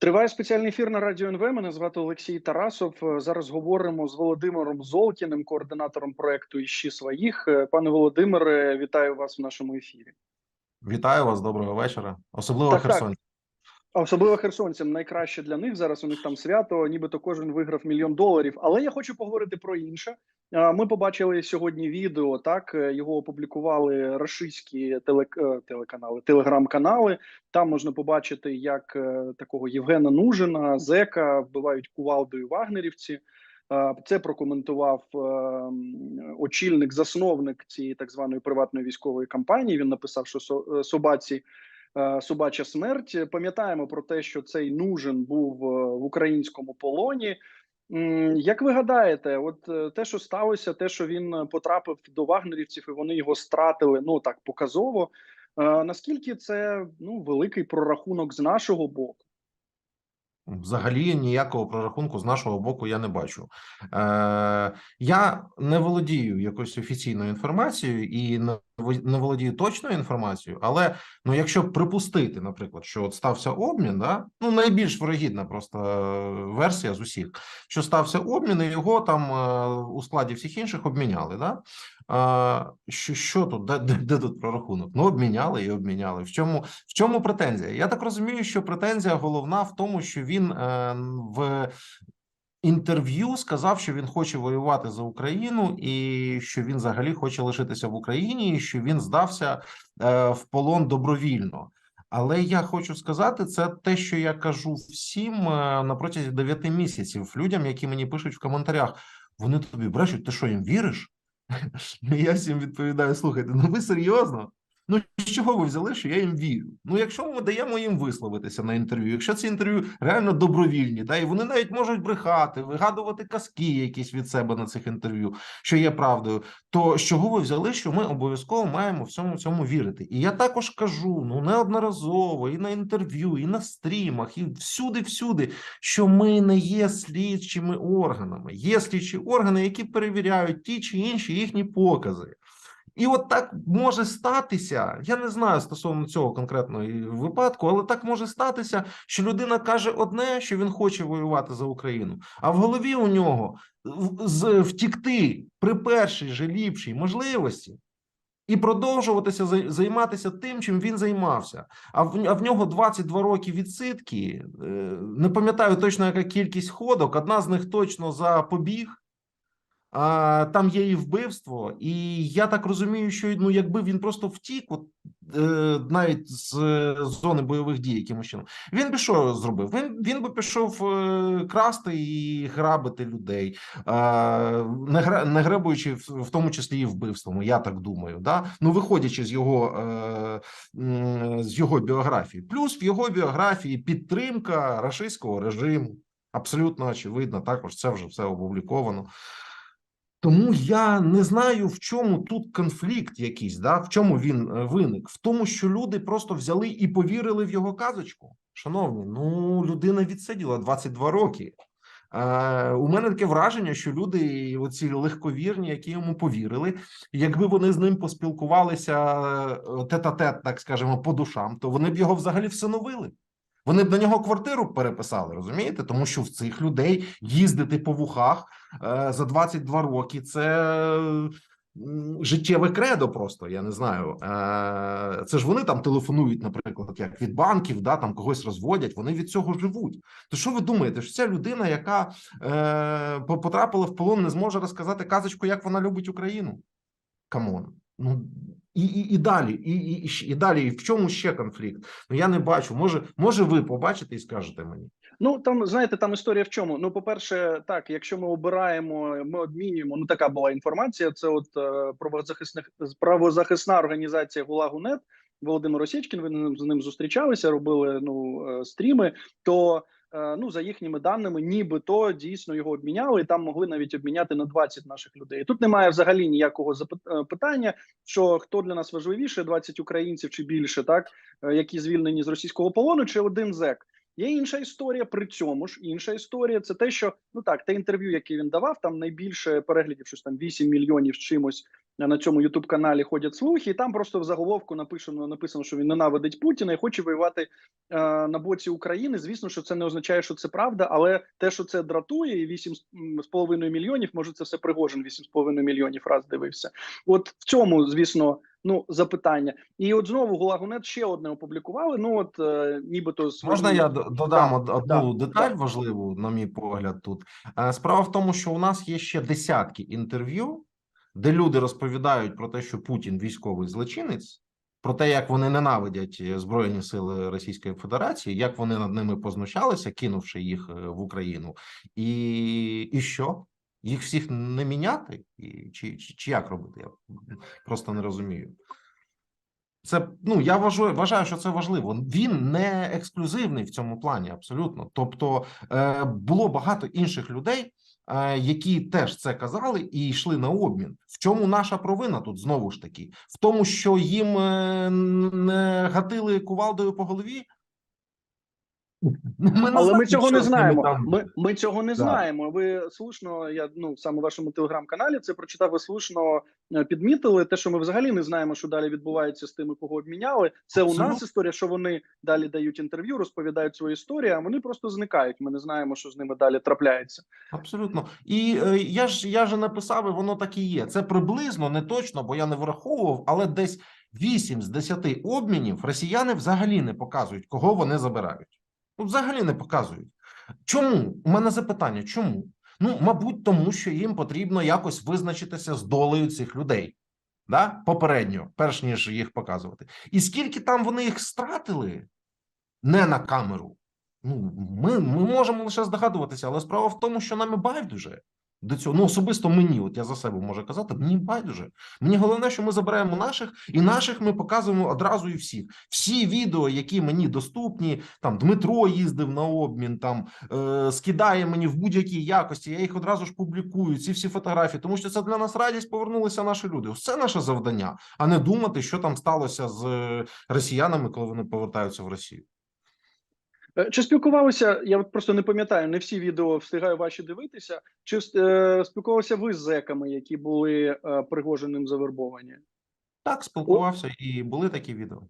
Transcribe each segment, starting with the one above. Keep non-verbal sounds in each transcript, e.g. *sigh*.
Триває спеціальний ефір на радіо НВ. Мене звати Олексій Тарасов. Е, Зараз говоримо з Володимиром Золкіним, координатором проекту «Іщі своїх. Е, Пане Володимире, вітаю вас в нашому ефірі. Вітаю вас, доброго вечора. Особливо. Херсон. Особливо херсонцям найкраще для них зараз. У них там свято, нібито кожен виграв мільйон доларів. Але я хочу поговорити про інше. Ми побачили сьогодні відео. Так е, його опублікували рашистські теле, е, телеканали, телеграм-канали. Там можна побачити, як е, такого Євгена Нужина, зека вбивають кувалдою вагнерівці. Це прокоментував очільник, засновник цієї так званої приватної військової кампанії. Він написав, що со- собаці собача смерть. Пам'ятаємо про те, що цей нужен був е, в українському полоні. Як ви гадаєте, от е, те, що сталося, те, що він е, потрапив до вагнерівців, і вони його стратили, ну так показово. е, Наскільки це ну великий прорахунок з нашого боку? Взагалі ніякого прорахунку з нашого боку я не бачу. Е, я не володію якоюсь офіційною інформацією і не не володію точною інформацією, але ну, якщо припустити, наприклад, що от стався обмін, да, ну найбільш вирогідна просто е, версія з усіх, що стався обмін, і його там е, у складі всіх інших обміняли. Да? Що, що тут? Де, де, тут прорахунок? Ну, обміняли і обміняли. В чому, в чому претензія? Я так розумію, що претензія головна в тому, що він е, в інтерв'ю сказав, що він хоче воювати за Україну, і що він взагалі хоче лишитися в Україні, і що він здався е, в полон добровільно. Але я хочу сказати, це те, що я кажу всім е, на протязі 9 місяців людям, які мені пишуть в коментарях. Вони тобі брешуть, ти що їм віриш? Ну, Я всім відповідаю: слухайте, ну ви серйозно? Ну з чого ви взяли, що я їм вірю? Ну, якщо ми даємо їм висловитися на інтерв'ю, якщо ці інтерв'ю реально добровільні, да, і вони навіть можуть брехати, вигадувати казки якісь від себе на цих інтерв'ю, що є правдою, то з чого ви взяли, що ми обов'язково маємо всьому цьому вірити? І я також кажу ну неодноразово і на інтерв'ю, і на стрімах, і всюди, всюди, що ми не є слідчими органами. Є слідчі органи, які перевіряють ті чи інші їхні покази. І от так може статися. Я не знаю стосовно цього конкретного випадку, але так може статися, що людина каже одне, що він хоче воювати за Україну, а в голові у нього з- втікти при першій же ліпшій можливості. І продовжуватися зай- займатися тим, чим він займався. А в, а в нього 22 роки відсидки. е, Не пам'ятаю точно, яка кількість ходок. Одна з них точно за побіг. А там є і вбивство, і я так розумію, що ну, якби він просто втік, от е, навіть з зони бойових дій, якимось чином, він би що зробив? Він він би пішов е, красти і грабити людей, е, не не гребуючи в, в тому числі і вбивством. Я так думаю. Да? Ну, виходячи з його е, з його біографії, плюс в його біографії підтримка рашистського режиму. Абсолютно очевидно, також це вже все опубліковано. Тому я не знаю, в чому тут конфлікт якийсь, да? в чому він е, виник? В тому, що люди просто взяли і повірили в його казочку. Шановні, ну людина відсиділа 22 роки. Е, у мене таке враження, що люди, оці легковірні, які йому повірили, якби вони з ним поспілкувалися е, тет-а-тет, так скажемо, по душам, то вони б його взагалі всиновили. Вони б на нього квартиру переписали, розумієте? Тому що в цих людей їздити по вухах е, за 22 роки це життєве кредо. Просто я не знаю. Е, Це ж вони там телефонують, наприклад, як від банків, да там когось розводять. Вони від цього живуть. То що ви думаєте, що ця людина, яка е, потрапила в полон, не зможе розказати казочку, як вона любить Україну? Камон. Ну і, і, і далі, і, і, і, далі. І в чому ще конфлікт? Ну я не бачу. Може, може, ви побачите і скажете мені. Ну там знаєте, там історія в чому. Ну, по-перше, так, якщо ми обираємо, ми обмінюємо. Ну така була інформація. Це от е, правозахисних правозахисна організація Гулагу.нет, Володимир Осічкін. Ви з ним зустрічалися, робили ну е, стріми. То ну за їхніми даними, нібито дійсно його обміняли, і там могли навіть обміняти на 20 наших людей. Тут немає взагалі ніякого е, питання, що хто для нас важливіше: 20 українців чи більше, так е, які звільнені з російського полону, чи один зек. Є інша історія. При цьому ж інша історія це те, що ну так, те інтерв'ю, яке він давав, там найбільше переглядів, щось там 8 мільйонів чимось на цьому Ютуб каналі ходять слухи, і там просто в заголовку написано, написано, що він ненавидить Путіна і хоче воювати е, на боці України. Звісно, що це не означає, що це правда, але те, що це дратує, і 8,5 мільйонів, може, це все Пригожин 8,5 мільйонів раз дивився. От в цьому, звісно, ну запитання. І от знову Гулагунет ще одне опублікували. Ну от е, нібито свої- Можна я додам Да, одну да, деталь да. важливу, на мій погляд, тут Е, справа в тому, що у нас є ще десятки інтерв'ю, де люди розповідають про те, що Путін військовий злочинець, про те, як вони ненавидять е, збройні сили Російської Федерації, як вони над ними познущалися, кинувши їх е, в Україну, і, і що? Їх всіх не міняти, і чи, чи, чи як робити? Я просто не розумію. Це ну я вважаю, вважаю, що це важливо. Він не ексклюзивний в цьому плані, абсолютно. Тобто е, було багато інших людей, які теж це казали і йшли на обмін. В чому наша провина тут знову ж таки? В тому, що їм е, не гатили кувалдою по голові. Ми Але ми цього не знаємо. Ми, ми цього не Да. знаємо. Ви слушно, я ну саме в вашому телеграм-каналі це прочитав. Ви слушно е, підмітили те, що ми взагалі не знаємо, що далі відбувається з тими, кого обміняли. Це у нас історія, що вони далі дають інтерв'ю, розповідають свої історії, а вони просто зникають. Ми не знаємо, що з ними далі трапляється. Абсолютно, і е, я ж я ж написав, і воно так і є. Це приблизно не точно, бо я не враховував, але десь 8 з 10 обмінів росіяни взагалі не показують, кого вони забирають. Ну, взагалі не показують. Чому? У мене запитання: чому? Ну, мабуть, тому що їм потрібно якось визначитися з долею цих людей. Да? Попередньо, перш ніж їх показувати. І скільки там вони їх стратили не на камеру. Ну, ми, ми можемо лише здогадуватися, але справа в тому, що нам і байдуже до цього. Ну, особисто мені, от я за себе можу казати, мені байдуже. Мені головне, що ми забираємо наших, і наших ми показуємо одразу і всіх. Всі відео, які мені доступні, там Дмитро їздив на обмін, там е, скидає мені в будь-якій якості. Я їх одразу ж публікую. Ці всі фотографії, тому що це для нас радість. Повернулися наші люди. Ось це наше завдання, а не думати, що там сталося з е, росіянами, коли вони повертаються в Росію. Е, Чи спілкувалися? Я от просто не пам'ятаю, не всі відео встигаю ваші дивитися. Чи е, спілкувалися ви з зеками, які були е, пригоженим завербовані? Так, спілкувався, і були такі відео.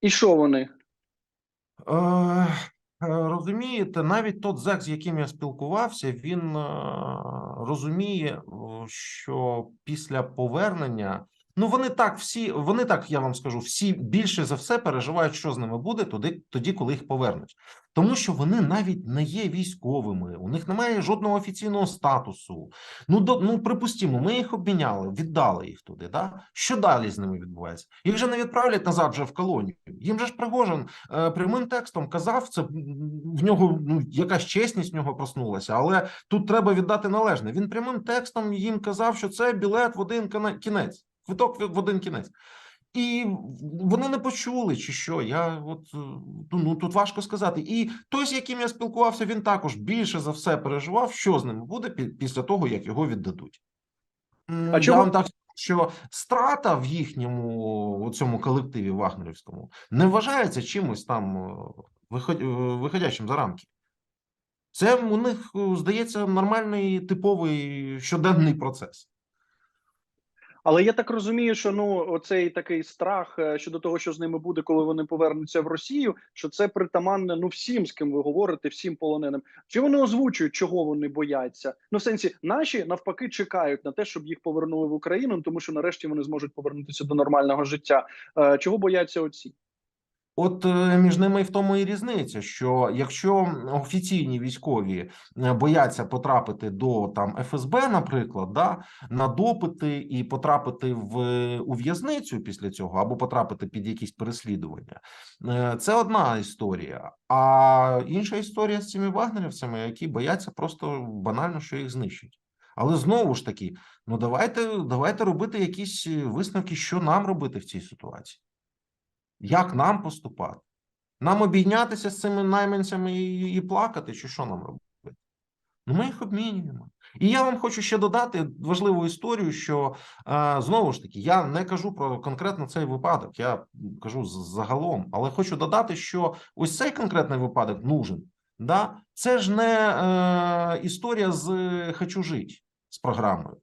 І що вони? Е, е, розумієте, навіть тот зек, з яким я спілкувався, він е, розуміє, що після повернення. Ну, вони так всі, вони так, я вам скажу, всі більше за все переживають, що з ними буде тоді, тоді, коли їх повернуть. Тому що вони навіть не є військовими, у них немає жодного офіційного статусу. Ну, до, ну припустімо, ми їх обміняли, віддали їх туди. Да? Що далі з ними відбувається? Їх же не відправлять назад вже в колонію. Їм же ж Пригожин е, прямим текстом казав, це в нього ну, якась чесність в нього проснулася, але тут треба віддати належне. Він прямим текстом їм казав, що це білет в один кіне- кінець, квиток в один кінець. І вони не почули, чи що. Я от е, ну, ну тут важко сказати. І той, з яким я спілкувався, він також більше за все переживав, що з ним буде після того, як його віддадуть. А я чому- вам так що страта в їхньому цьому колективі Вагнерівському не вважається чимось там е, е, виходячим за рамки. Це у них здається нормальний типовий щоденний процес. Але я так розумію, що ну оцей такий страх е, щодо того, що з ними буде, коли вони повернуться в Росію, що це притаманне ну всім, з ким ви говорите, всім полоненим. Чи вони озвучують, чого вони бояться? Ну, в сенсі, наші навпаки чекають на те, щоб їх повернули в Україну, тому що нарешті вони зможуть повернутися до нормального життя. Е, Чого бояться оці? От е, між ними і в тому і різниця, що якщо офіційні військові е, бояться потрапити до там ФСБ, наприклад, да, на допити і потрапити в у в'язницю після цього, або потрапити під якісь переслідування, е, це одна історія. А інша історія з цими вагнерівцями, які бояться просто банально, що їх знищать. Але знову ж таки, ну давайте, давайте робити якісь висновки, що нам робити в цій ситуації. Як нам поступати? Нам обійнятися з цими найманцями і, і плакати, чи що нам робити? Ну, ми їх обмінюємо. І я вам хочу ще додати важливу історію, що е, знову ж таки я не кажу про конкретно цей випадок, я кажу загалом, але хочу додати, що ось цей конкретний випадок нужен. Да? Це ж не е, історія з «Хочу жити» з програмою.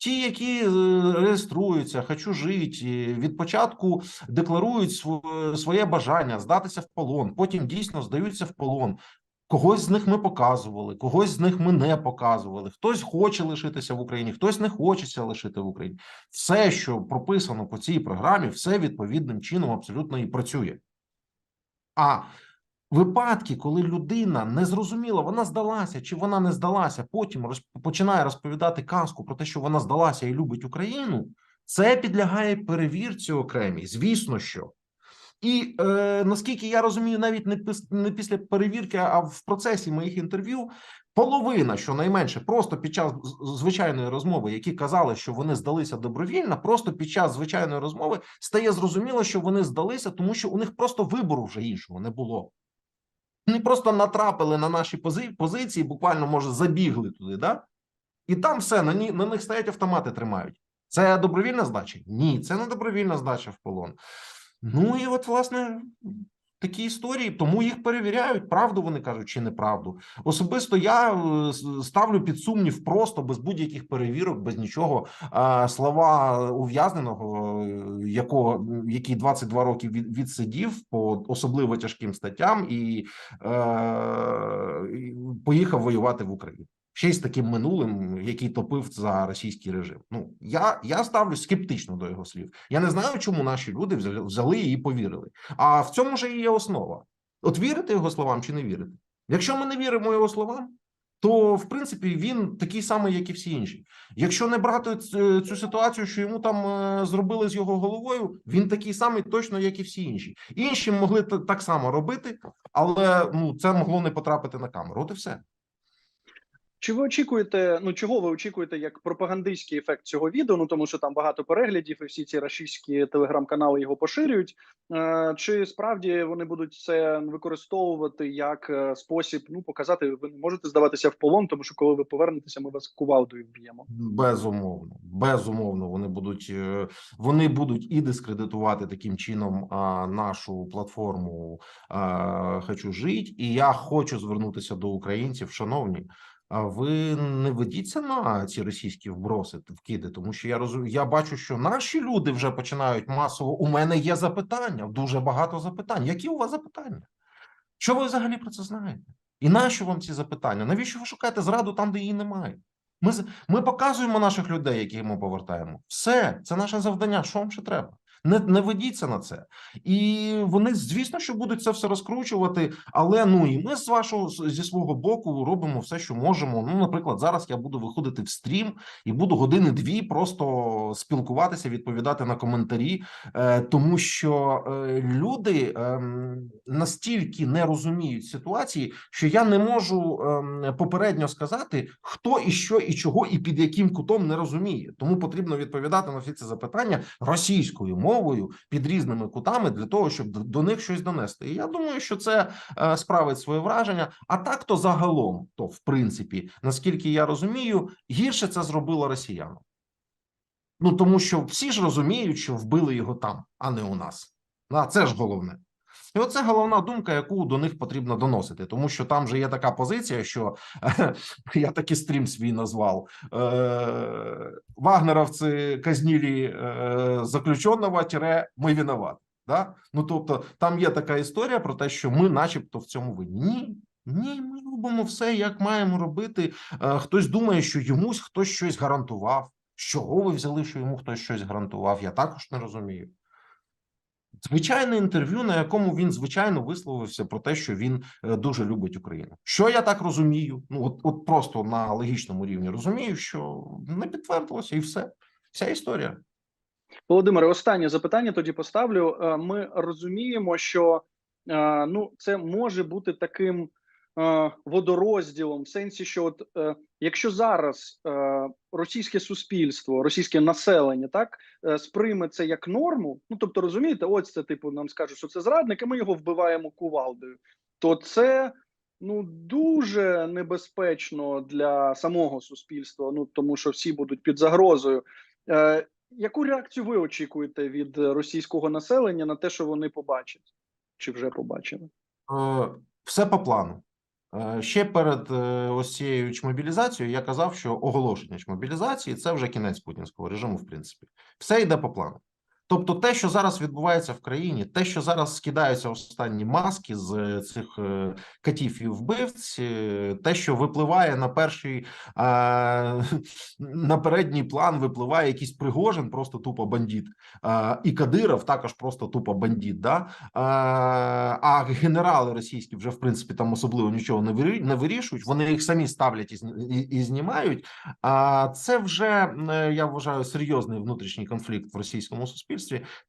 Ті, які е, реєструються, хочу жити, від початку декларують св- своє бажання здатися в полон, потім дійсно здаються в полон. Когось з них ми показували, когось з них ми не показували. Хтось хоче лишитися в Україні, хтось не хочеться лишити в Україні. Все, що прописано по цій програмі, все відповідним чином абсолютно і працює. А випадки, коли людина не зрозуміла, вона здалася чи вона не здалася, потім роз, починає розповідати казку про те, що вона здалася і любить Україну, це підлягає перевірці окремій, звісно, що. І е, наскільки я розумію, навіть не, пис- не після перевірки, а в процесі моїх інтерв'ю, половина, щонайменше, просто під час звичайної розмови, які казали, що вони здалися добровільно, просто під час звичайної розмови стає зрозуміло, що вони здалися, тому що у них просто вибору вже іншого не було. Вони просто натрапили на наші пози- позиції, буквально, може, забігли туди, да? і там все, на, на них стоять автомати тримають. Це добровільна здача? Ні, це не добровільна здача в полон. Ну і от, власне, такі історії, тому їх перевіряють, правду вони кажуть чи неправду. Особисто я е, ставлю під сумнів просто без будь-яких перевірок, без нічого. Слова ув'язненого, е, якого який 22 роки від, відсидів по особливо тяжким статтям і, е, поїхав воювати в Україну. Ще й з таким минулим, який топив за російський режим. Ну я, я ставлюсь скептично до його слів. Я не знаю, чому наші люди взяли, і повірили. А в цьому ж і є основа. От вірити його словам чи не вірити? Якщо ми не віримо його словам, то в принципі він такий самий, як і всі інші. Якщо не брати цю ситуацію, що йому там е, зробили з його головою, він такий самий точно, як і всі інші. Інші могли так само робити, але ну це могло не потрапити на камеру. От і все. Чи ви очікуєте, ну чого ви очікуєте як пропагандистський ефект цього відео? Ну тому що там багато переглядів, і всі ці рашистські телеграм-канали його поширюють. Е, чи справді вони будуть це використовувати як е, спосіб ну показати, ви не можете здаватися в полон, тому що коли ви повернетеся, ми вас кувалдою вб'ємо. Безумовно, безумовно, вони будуть е, вони будуть і дискредитувати таким чином нашу платформу а, Хочу жить. І я хочу звернутися до українців, шановні. А ви не ведіться на ці російські вброси, вкиди, тому що я розумію, я бачу, що наші люди вже починають масово. У мене є запитання, дуже багато запитань. Які у вас запитання? Що ви взагалі про це знаєте? І нащо вам ці запитання? Навіщо ви шукаєте зраду там, де її немає? Ми ми показуємо наших людей, яких ми повертаємо. Все, це наше завдання. Що вам ще треба? Не, не ведіться на це, і вони звісно, що будуть це все розкручувати. Але ну і ми з вашого зі свого боку робимо все, що можемо. Ну, наприклад, зараз я буду виходити в стрім і буду години-дві просто спілкуватися, відповідати на коментарі, е, тому що е, люди ем, настільки не розуміють ситуації, що я не можу ем, попередньо сказати, хто і що і чого, і під яким кутом не розуміє. Тому потрібно відповідати на всі ці запитання російською мовою під різними кутами для того, щоб до- них щось донести. І я думаю, що це е, справить своє враження. А так то загалом, то в принципі, наскільки я розумію, гірше це зробило росіянам. Ну тому що всі ж розуміють, що вбили його там, а не у нас. А це ж головне. І оце головна думка, яку до них потрібно доносити, тому що там же є така позиція, що *laughs* я таки стрім свій назвав е, Вагнеровці казнілі е, заключеного тире ми виноват. Да? Ну тобто, там є така історія про те, що ми, начебто, в цьому винні. Ні, ні, ми робимо все, як маємо робити. Е, хтось думає, що йомусь хтось щось гарантував. З чого ви взяли, що йому хтось щось гарантував? Я також не розумію. Звичайне інтерв'ю, на якому він звичайно висловився про те, що він е, дуже любить Україну. Що я так розумію? Ну от, от просто на логічному рівні розумію, що не підтвердилося, і все. Вся історія. Володимире, останнє запитання тоді поставлю. Е, Ми розуміємо, що е, ну це може бути таким водорозділом, в сенсі, що от е, якщо зараз е, російське суспільство, російське населення так е, сприйме це як норму, ну тобто розумієте, ось це типу нам скажуть, що це зрадник, і ми його вбиваємо кувалдою, то це. Ну дуже небезпечно для самого суспільства. Ну тому що всі будуть під загрозою. Е, Яку реакцію ви очікуєте від е, російського населення на те, що вони побачать, чи вже побачили? Е, все по плану. Е, Ще перед е, ось цією чмобілізацією я казав, що оголошення чмобілізації це вже кінець путінського режиму, в принципі. Все йде по плану. Тобто, те, що зараз відбувається в країні, те, що зараз скидаються останні маски з е, цих е, катів і вбивць, е, те, що випливає на перший *laughs* на передній план, випливає якийсь Пригожин, просто тупо бандит, е, і Кадиров також просто тупо бандит. Да? А генерали російські вже в принципі там особливо нічого не вирі- вирішують. Вони їх самі ставлять і, знімають. А це вже я вважаю серйозний внутрішній конфлікт в російському суспільстві.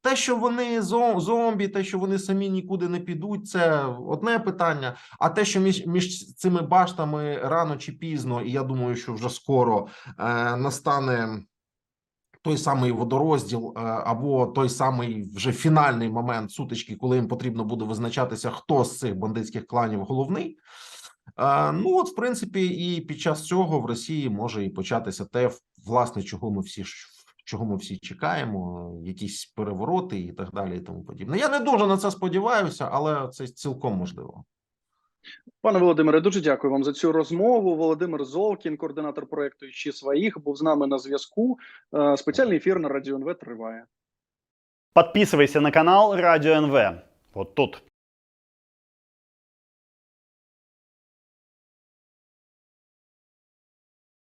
Те, що вони зо- зомбі, те, що вони самі нікуди не підуть, це одне питання. А те, що між, між цими баштами рано чи пізно, і я думаю, що вже скоро е, настане. Той самий водорозділ е, або той самий вже фінальний момент сутички, коли їм потрібно буде визначатися, хто з цих бандитських кланів головний. Е, Ну, от, в принципі, і під час цього в Росії може і початися те, власне, чого ми всі чого ми всі чекаємо, якісь перевороти і так далі, і тому подібне. Я не дуже на це сподіваюся, але це цілком можливо. Пане Володимире, дуже дякую вам за цю розмову. Володимир Золкін, координатор проекту «Ищи своїх, був з нами на зв'язку. Е, Спеціальний ефір на Радіо НВ триває. Подписывайся на канал Радио НВ. Вот тут.